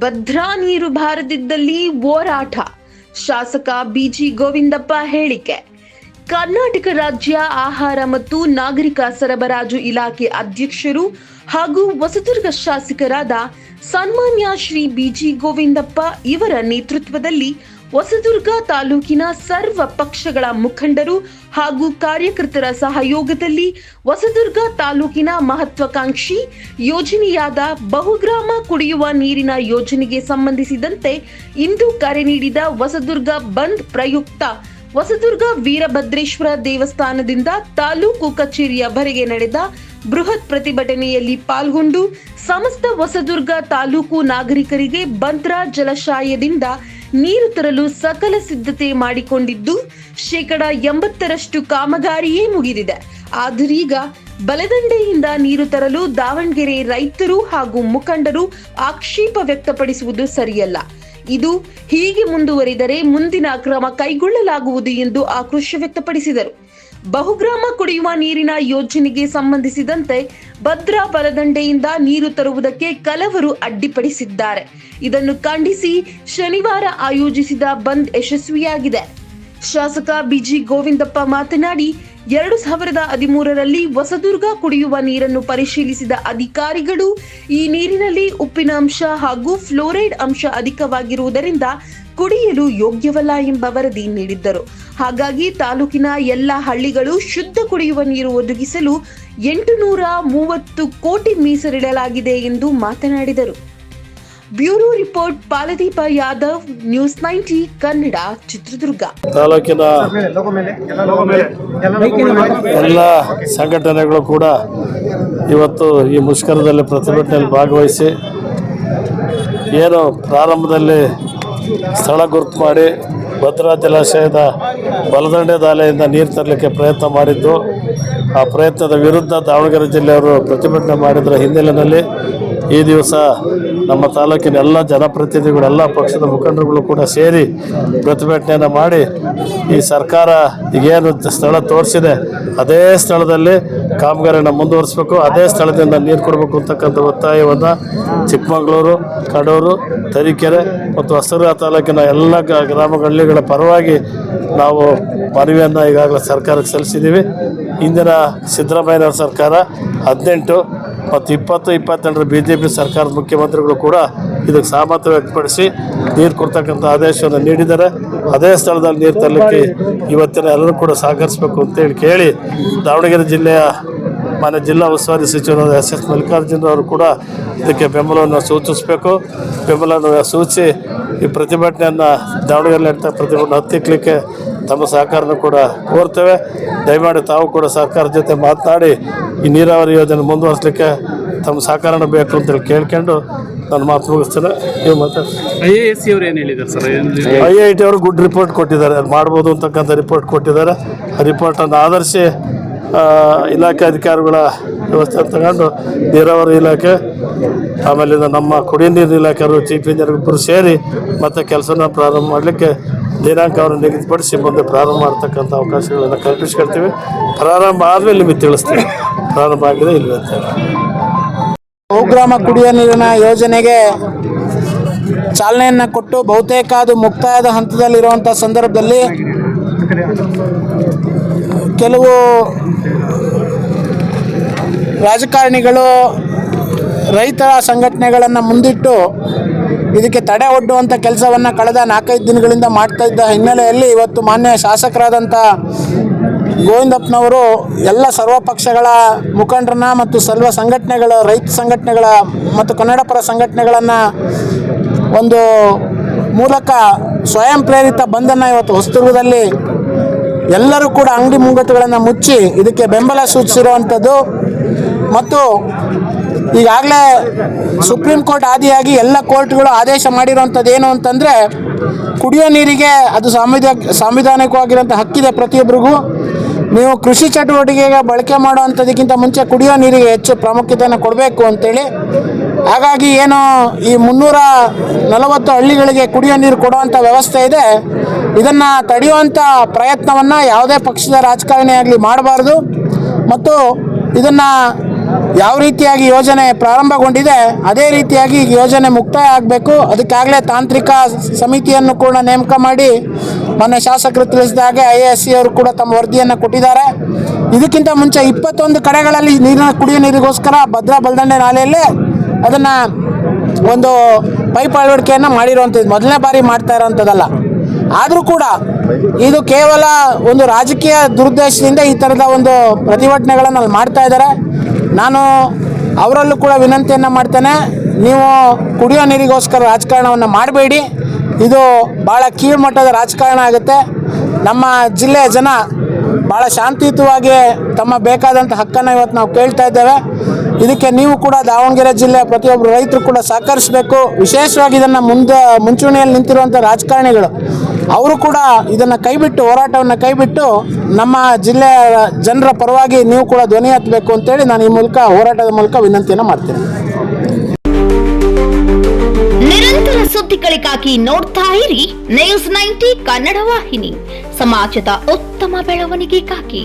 ಭದ್ರಾ ನೀರು ಬಾರದಿದ್ದಲ್ಲಿ ಹೋರಾಟ. ಶಾಸಕ ಬಿಜಿ ಗೋವಿಂದಪ್ಪ ಹೇಳಿಕೆ. ಕರ್ನಾಟಕ ರಾಜ್ಯ ಆಹಾರ ಮತ್ತು ನಾಗರಿಕ ಸರಬರಾಜು ಇಲಾಖೆ ಅಧ್ಯಕ್ಷರು ಹಾಗೂ ಹೊಸದುರ್ಗ ಶಾಸಕರಾದ ಸನ್ಮಾನ್ಯ ಶ್ರೀ ಬಿಜಿ ಗೋವಿಂದಪ್ಪ ಇವರ ನೇತೃತ್ವದಲ್ಲಿ ಹೊಸದುರ್ಗ ತಾಲೂಕಿನ ಸರ್ವ ಪಕ್ಷಗಳ ಮುಖಂಡರು ಹಾಗೂ ಕಾರ್ಯಕರ್ತರ ಸಹಯೋಗದಲ್ಲಿ ಹೊಸದುರ್ಗ ತಾಲೂಕಿನ ಮಹತ್ವಾಕಾಂಕ್ಷಿ ಯೋಜನೆಯಾದ ಬಹುಗ್ರಾಮ ಕುಡಿಯುವ ನೀರಿನ ಯೋಜನೆಗೆ ಸಂಬಂಧಿಸಿದಂತೆ ಇಂದು ಕರೆ ನೀಡಿದ ಹೊಸದುರ್ಗ ಬಂದ್ ಪ್ರಯುಕ್ತ ಹೊಸದುರ್ಗ ವೀರಭದ್ರೇಶ್ವರ ದೇವಸ್ಥಾನದಿಂದ ತಾಲೂಕು ಕಚೇರಿಯವರೆಗೆ ನಡೆದ ಬೃಹತ್ ಪ್ರತಿಭಟನೆಯಲ್ಲಿ ಪಾಲ್ಗೊಂಡು ಸಮಸ್ತ ಹೊಸದುರ್ಗ ತಾಲೂಕು ನಾಗರಿಕರಿಗೆ ಬಂದ್ರಾ ಜಲಾಶಯದಿಂದ ನೀರು ತರಲು ಸಕಲ ಸಿದ್ಧತೆ ಮಾಡಿಕೊಂಡಿದ್ದು ಶೇಕಡ ಎಂಬತ್ತರಷ್ಟು ಕಾಮಗಾರಿಯೇ ಮುಗಿದಿದೆ. ಆದರೀಗ ಬಲದಂಡೆಯಿಂದ ನೀರು ತರಲು ದಾವಣಗೆರೆ ರೈತರು ಹಾಗೂ ಮುಖಂಡರು ಆಕ್ಷೇಪ ವ್ಯಕ್ತಪಡಿಸುವುದು ಸರಿಯಲ್ಲ. ಇದು ಹೀಗೆ ಮುಂದುವರಿದರೆ ಮುಂದಿನ ಕ್ರಮ ಕೈಗೊಳ್ಳಲಾಗುವುದು ಎಂದು ಆಕ್ರೋಶ ವ್ಯಕ್ತಪಡಿಸಿದರು. ಬಹುಗ್ರಾಮ ಕುಡಿಯುವ ನೀರಿನ ಯೋಜನೆಗೆ ಸಂಬಂಧಿಸಿದಂತೆ ಭದ್ರಾ ಬಲದಂಡೆಯಿಂದ ನೀರು ತರುವುದಕ್ಕೆ ಕಲವರು ಅಡ್ಡಿಪಡಿಸಿದ್ದಾರೆ. ಇದನ್ನು ಖಂಡಿಸಿ ಶನಿವಾರ ಆಯೋಜಿಸಿದ ಬಂದ್ ಯಶಸ್ವಿಯಾಗಿದೆ. ಶಾಸಕ ಬಿಜಿ ಗೋವಿಂದಪ್ಪ ಮಾತನಾಡಿ ಎರಡು ಸಾವಿರದ ಹದಿಮೂರರಲ್ಲಿ ಹೊಸದುರ್ಗ ಕುಡಿಯುವ ನೀರನ್ನು ಪರಿಶೀಲಿಸಿದ ಅಧಿಕಾರಿಗಳು, ಈ ನೀರಿನಲ್ಲಿ ಉಪ್ಪಿನ ಅಂಶ ಹಾಗೂ ಫ್ಲೋರೈಡ್ ಅಂಶ ಅಧಿಕವಾಗಿರುವುದರಿಂದ ಕುಡಿಯಲು ಯೋಗ್ಯವಲ್ಲ ಎಂಬ ವರದಿ ನೀಡಿದ್ದರು. ಹಾಗಾಗಿ ತಾಲೂಕಿನ ಎಲ್ಲ ಹಳ್ಳಿಗಳು ಶುದ್ಧ ಕುಡಿಯುವ ನೀರು ಒದಗಿಸಲು ಎಂಟು ನೂರ ಮೂವತ್ತು ಕೋಟಿ ಮೀಸಲಿಡಲಾಗಿದೆ ಎಂದು ಮಾತನಾಡಿದರು. Bureau report, Baladeepa Yadav, news ninety Kannada, Chitradurga. ತಾಲೂಕಿನ ಎಲ್ಲ ಸಂಘಟನೆಗಳು ಕೂಡ ಇವತ್ತು ಈ ಮುಷ್ಕರದಲ್ಲಿ ಪ್ರತಿಭಟನೆಯಲ್ಲಿ ಭಾಗವಹಿಸಿ ಏನು ಪ್ರಾರಂಭದಲ್ಲಿ ಸ್ಥಳ ಗುರುತು ಮಾಡಿ ಭದ್ರಾ ಜಲಾಶಯದ ಬಲದಂಡೆ ದಾಲೆಯಿಂದ ನೀರು ತರಲಿಕ್ಕೆ ಪ್ರಯತ್ನ ಮಾಡಿದ್ದು, ಆ ಪ್ರಯತ್ನದ ವಿರುದ್ಧ ದಾವಣಗೆರೆ ಜಿಲ್ಲೆಯವರು ಪ್ರತಿಭಟನೆ ಮಾಡಿದ್ರ ಹಿನ್ನೆಲೆಯಲ್ಲಿ ಈ ದಿವಸ ನಮ್ಮ ತಾಲೂಕಿನ ಎಲ್ಲ ಜನಪ್ರತಿನಿಧಿಗಳು ಎಲ್ಲ ಪಕ್ಷದ ಮುಖಂಡರುಗಳು ಕೂಡ ಸೇರಿ ಪ್ರತಿಭಟನೆಯನ್ನು ಮಾಡಿ ಈ ಸರ್ಕಾರ ಏನು ಸ್ಥಳ ತೋರಿಸಿದೆ, ಅದೇ ಸ್ಥಳದಲ್ಲಿ ಕಾಮಗಾರಿಯನ್ನು ಮುಂದುವರಿಸಬೇಕು, ಅದೇ ಸ್ಥಳದಿಂದ ನೀರು ಕೊಡಬೇಕು ಅಂತಕ್ಕಂಥ ಒತ್ತಾಯವನ್ನು ಚಿಕ್ಕಮಗಳೂರು, ಕಡೂರು, ತರೀಕೆರೆ ಮತ್ತು ಹಸರ ತಾಲೂಕಿನ ಎಲ್ಲ ಗ್ರಾಮಗಳಿಗಳ ಪರವಾಗಿ ನಾವು ಮನವಿಯನ್ನು ಈಗಾಗಲೇ ಸರ್ಕಾರಕ್ಕೆ ಸಲ್ಲಿಸಿದ್ದೀವಿ. ಇಂದಿನ ಸಿದ್ದರಾಮಯ್ಯನವರ ಸರ್ಕಾರ ಹದಿನೆಂಟು ಮತ್ತು ಇಪ್ಪತ್ತು ಇಪ್ಪತ್ತೆರಡರ ಬಿ ಜೆ ಪಿ ಸರ್ಕಾರದ ಮುಖ್ಯಮಂತ್ರಿಗಳು ಕೂಡ ಇದಕ್ಕೆ ಸಹಮತ ವ್ಯಕ್ತಪಡಿಸಿ ನೀರು ಕೊಡ್ತಕ್ಕಂಥ ಆದೇಶವನ್ನು ನೀಡಿದ್ದಾರೆ. ಅದೇ ಸ್ಥಳದಲ್ಲಿ ನೀರು ತರಲಿಕ್ಕೆ ಇವತ್ತಿನ ಎಲ್ಲರೂ ಕೂಡ ಸಹಕರಿಸಬೇಕು ಅಂತೇಳಿ ಕೇಳಿ ದಾವಣಗೆರೆ ಜಿಲ್ಲೆಯ ಮಾನ್ಯ ಜಿಲ್ಲಾ ಉಸ್ತುವಾರಿ ಸಚಿವರಾದ ಎಸ್ ಎಸ್ ಮಲ್ಲಿಕಾರ್ಜುನ ಅವರು ಕೂಡ ಇದಕ್ಕೆ ಬೆಂಬಲವನ್ನು ಸೂಚಿಸಬೇಕು. ಬೆಂಬಲವನ್ನು ಸೂಚಿಸಿ ಈ ಪ್ರತಿಭಟನೆಯನ್ನು ದಾವಣಗೆರೆಯಲ್ಲಿ ಪ್ರತಿಭಟನೆ ಹತ್ತಿಕ್ಕಲಿಕ್ಕೆ ತಮ್ಮ ಸಹಕಾರನ ಕೂಡ ಕೋರ್ತೇವೆ. ದಯಮಾಡಿ ತಾವು ಕೂಡ ಸರ್ಕಾರದ ಜೊತೆ ಮಾತನಾಡಿ ಈ ನೀರಾವರಿ ಯೋಜನೆ ಮುಂದುವರಿಸಲಿಕ್ಕೆ ತಮ್ಮ ಸಹಕಾರನ ಬೇಕು ಅಂತೇಳಿ ಕೇಳ್ಕೊಂಡು ನಾನು ಮಾತು ಮುಗಿಸ್ತೇನೆ. ನೀವು ಮತ್ತೆ? ಐ ಎ ಎಸ್ ಸಿ ಅವ್ರು ಏನು ಹೇಳಿದ್ದಾರೆ ಸರ್? ಐ ಐ ಟಿ ಅವರು ಗುಡ್ ರಿಪೋರ್ಟ್ ಕೊಟ್ಟಿದ್ದಾರೆ. ಅದು ಮಾಡ್ಬೋದು ಅಂತಕ್ಕಂಥ ರಿಪೋರ್ಟ್ ಕೊಟ್ಟಿದ್ದಾರೆ. ಆ ರಿಪೋರ್ಟನ್ನು ಆಧರಿಸಿ ಇಲಾಖೆ ಅಧಿಕಾರಿಗಳ ವ್ಯವಸ್ಥೆ ತಗೊಂಡು ನೀರಾವರಿ ಇಲಾಖೆ, ಆಮೇಲೆ ನಮ್ಮ ಕುಡಿಯ ನೀರು ಇಲಾಖೆಯವರು ಚೀಫ್ ಇಂಜಿನಿಯರ್ ಇಬ್ಬರು ಸೇರಿ ಮತ್ತೆ ಕೆಲಸನ ಪ್ರಾರಂಭ ಮಾಡಲಿಕ್ಕೆ ದಿನಾಂಕವನ್ನು ನಿಗದಿಪಡಿಸಿ ಮುಂದೆ ಪ್ರಾರಂಭ ಮಾಡ್ತಕ್ಕಂಥ ಅವಕಾಶಗಳನ್ನು ಕಲ್ಪಿಸ್ಕೊಳ್ತೀವಿ ಪ್ರಾರಂಭ ಆದಮೇಲೆ ನಿಮಗೆ ತಿಳಿಸ್ತೀವಿ. ಪ್ರಾರಂಭ ಆಗಿದೆ ಇಲ್ಲ ಅಂತ. ಬಹುಗ್ರಾಮ ಕುಡಿಯ ನೀರಿನ ಯೋಜನೆಗೆ ಚಾಲನೆಯನ್ನು ಕೊಟ್ಟು ಬಹುತೇಕ ಅದು ಮುಕ್ತಾಯದ ಹಂತದಲ್ಲಿರುವಂಥ ಸಂದರ್ಭದಲ್ಲಿ ಕೆಲವು ರಾಜಕಾರಣಿಗಳು ರೈತರ ಸಂಘಟನೆಗಳನ್ನು ಮುಂದಿಟ್ಟು ಇದಕ್ಕೆ ತಡೆ ಒಡ್ಡುವಂಥ ಕೆಲಸವನ್ನು ಕಳೆದ ನಾಲ್ಕೈದು ದಿನಗಳಿಂದ ಮಾಡ್ತಾ ಇದ್ದ ಹಿನ್ನೆಲೆಯಲ್ಲಿ ಇವತ್ತು ಮಾನ್ಯ ಶಾಸಕರಾದಂಥ ಗೋವಿಂದಪ್ಪನವರು ಎಲ್ಲ ಸರ್ವ ಪಕ್ಷಗಳ ಮುಖಂಡರನ್ನ ಮತ್ತು ಸರ್ವ ಸಂಘಟನೆಗಳ ರೈತ ಸಂಘಟನೆಗಳ ಮತ್ತು ಕನ್ನಡ ಪರ ಸಂಘಟನೆಗಳನ್ನು ಒಂದು ಮೂಲಕ ಸ್ವಯಂ ಪ್ರೇರಿತ ಬಂದನ್ನು ಇವತ್ತು ಹೊಸದುರ್ಗದಲ್ಲಿ ಎಲ್ಲರೂ ಕೂಡ ಅಂಗಡಿ ಮುಂಗಟ್ಟುಗಳನ್ನು ಮುಚ್ಚಿ ಇದಕ್ಕೆ ಬೆಂಬಲ ಸೂಚಿಸಿರುವಂಥದ್ದು. ಮತ್ತು ಈಗಾಗಲೇ ಸುಪ್ರೀಂ ಕೋರ್ಟ್ ಆದಿಯಾಗಿ ಎಲ್ಲ ಕೋರ್ಟ್ಗಳು ಆದೇಶ ಮಾಡಿರುವಂಥದ್ದು ಏನು ಅಂತಂದರೆ, ಕುಡಿಯೋ ನೀರಿಗೆ ಅದು ಸಂವಿಧಾ ಸಾಂವಿಧಾನಿಕವಾಗಿರೋಂಥ ಹಕ್ಕಿದೆ ಪ್ರತಿಯೊಬ್ಬರಿಗೂ. ನೀವು ಕೃಷಿ ಚಟುವಟಿಕೆಗೆ ಬಳಕೆ ಮಾಡುವಂಥದಕ್ಕಿಂತ ಮುಂಚೆ ಕುಡಿಯೋ ನೀರಿಗೆ ಹೆಚ್ಚು ಪ್ರಾಮುಖ್ಯತೆಯನ್ನು ಕೊಡಬೇಕು ಅಂತೇಳಿ. ಹಾಗಾಗಿ ಏನು ಈ ಮುನ್ನೂರ ನಲವತ್ತು ಹಳ್ಳಿಗಳಿಗೆ ಕುಡಿಯೋ ನೀರು ಕೊಡುವಂಥ ವ್ಯವಸ್ಥೆ ಇದೆ. ಇದನ್ನು ತಡೆಯುವಂಥ ಪ್ರಯತ್ನವನ್ನು ಯಾವುದೇ ಪಕ್ಷದ ರಾಜಕಾರಣಿ ಆಗಲಿ ಮಾಡಬಾರ್ದು. ಮತ್ತು ಇದನ್ನು ಯಾವ ರೀತಿಯಾಗಿ ಯೋಜನೆ ಪ್ರಾರಂಭಗೊಂಡಿದೆ, ಅದೇ ರೀತಿಯಾಗಿ ಯೋಜನೆ ಮುಕ್ತಾಯ ಆಗಬೇಕು. ಅದಕ್ಕಾಗಲೇ ತಾಂತ್ರಿಕ ಸಮಿತಿಯನ್ನು ಕೂಡ ನೇಮಕ ಮಾಡಿ ಮೊನ್ನೆ ಶಾಸಕರು ತಿಳಿಸಿದಾಗ ಐ ಎಸ್ ಸಿ ಅವರು ಕೂಡ ತಮ್ಮ ವರದಿಯನ್ನು ಕೊಟ್ಟಿದ್ದಾರೆ. ಇದಕ್ಕಿಂತ ಮುಂಚೆ ಇಪ್ಪತ್ತೊಂದು ಕಡೆಗಳಲ್ಲಿ ನೀರಿನ ಕುಡಿಯೋ ನೀರಿಗೋಸ್ಕರ ಭದ್ರಾ ಬಲ್ದಂಡೆ ನಾಲೆಯಲ್ಲಿ ಅದನ್ನು ಒಂದು ಪೈಪ್ ಅಳವಡಿಕೆಯನ್ನು ಮಾಡಿರುವಂಥದ್ದು. ಮೊದಲನೇ ಬಾರಿ ಮಾಡ್ತಾ ಇರೋವಂಥದ್ದಲ್ಲ. ಆದರೂ ಕೂಡ ಇದು ಕೇವಲ ಒಂದು ರಾಜಕೀಯ ದುರುದ್ದೇಶದಿಂದ ಈ ಥರದ ಒಂದು ಪ್ರತಿಭಟನೆಗಳನ್ನು ಅಲ್ಲಿ ಮಾಡ್ತಾ ಇದ್ದಾರೆ. ನಾನು ಅವರಲ್ಲೂ ಕೂಡ ವಿನಂತಿಯನ್ನು ಮಾಡ್ತೇನೆ. ನೀವು ಕುಡಿಯೋ ನೀರಿಗೋಸ್ಕರ ರಾಜಕಾರಣವನ್ನು ಮಾಡಬೇಡಿ. ಇದು ಭಾಳ ಕೀಳ್ಮಟ್ಟದ ರಾಜಕಾರಣ ಆಗುತ್ತೆ. ನಮ್ಮ ಜಿಲ್ಲೆಯ ಜನ ಭಾಳ ಶಾಂತಿಯುತವಾಗಿ ತಮ್ಮ ಬೇಕಾದಂಥ ಹಕ್ಕನ್ನು ಇವತ್ತು ನಾವು ಕೇಳ್ತಾ ಇದ್ದೇವೆ. ಇದಕ್ಕೆ ನೀವು ಕೂಡ ದಾವಣಗೆರೆ ಜಿಲ್ಲೆಯ ಪ್ರತಿಯೊಬ್ಬರು ರೈತರು ಕೂಡ ಸಹಕರಿಸಬೇಕು. ವಿಶೇಷವಾಗಿ ಇದನ್ನು ಮುಂದೆ, ಮುಂಚೂಣಿಯಲ್ಲಿ ನಿಂತಿರುವಂಥ ರಾಜಕಾರಣಿಗಳು, ಅವರು ಕೂಡ ಇದನ್ನು ಕೈಬಿಟ್ಟು, ಹೋರಾಟವನ್ನು ಕೈಬಿಟ್ಟು ನಮ್ಮ ಜಿಲ್ಲೆಯ ಜನರ ಪರವಾಗಿ ನೀವು ಕೂಡ ಧ್ವನಿ ಹತ್ತಬೇಕು ಅಂತೇಳಿ ನಾನು ಈ ಮೂಲಕ ಹೋರಾಟದ ಮೂಲಕ ವಿನಂತಿಯನ್ನು ಮಾಡ್ತೀನಿ. ಸುದ್ದಿಗಳಿಗಾಗಿ ನೋಡ್ತಾ ಇರಿ ನ್ಯೂಸ್ ನೈಂಟಿ ಕನ್ನಡ ವಾಹಿನಿ. ಸಮಾಜದ ಉತ್ತಮ ಬೆಳವಣಿಗೆಗಾಗಿ.